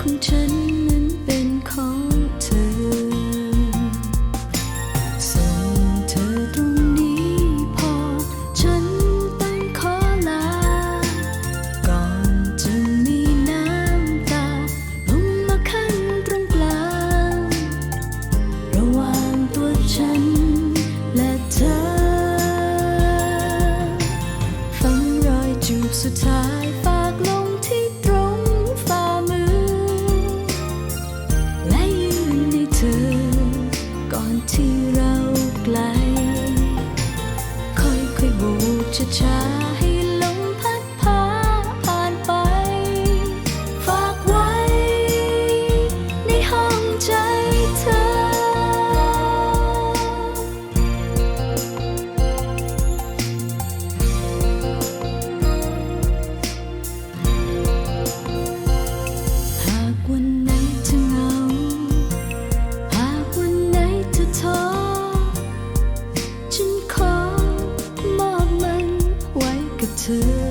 ของฉัน cha-cha. to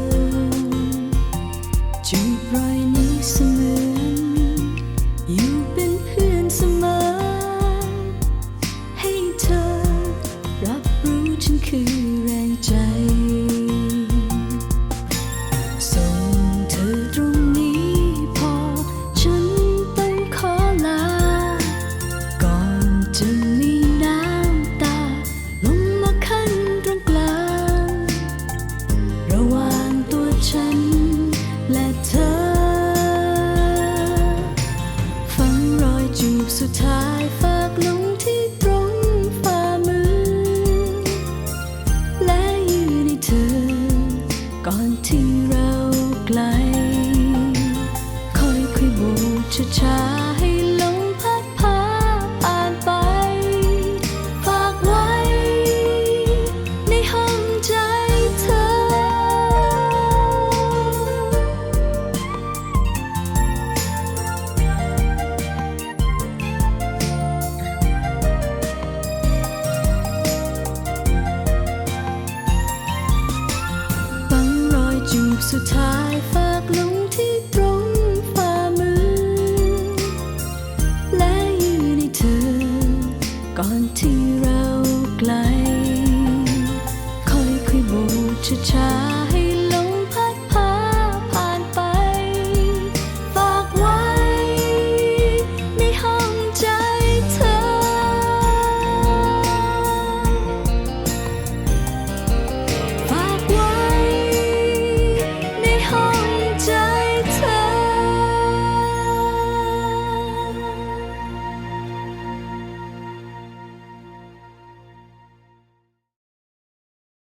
ก่อนที่เราไกลค่อยคุยบูชา to try.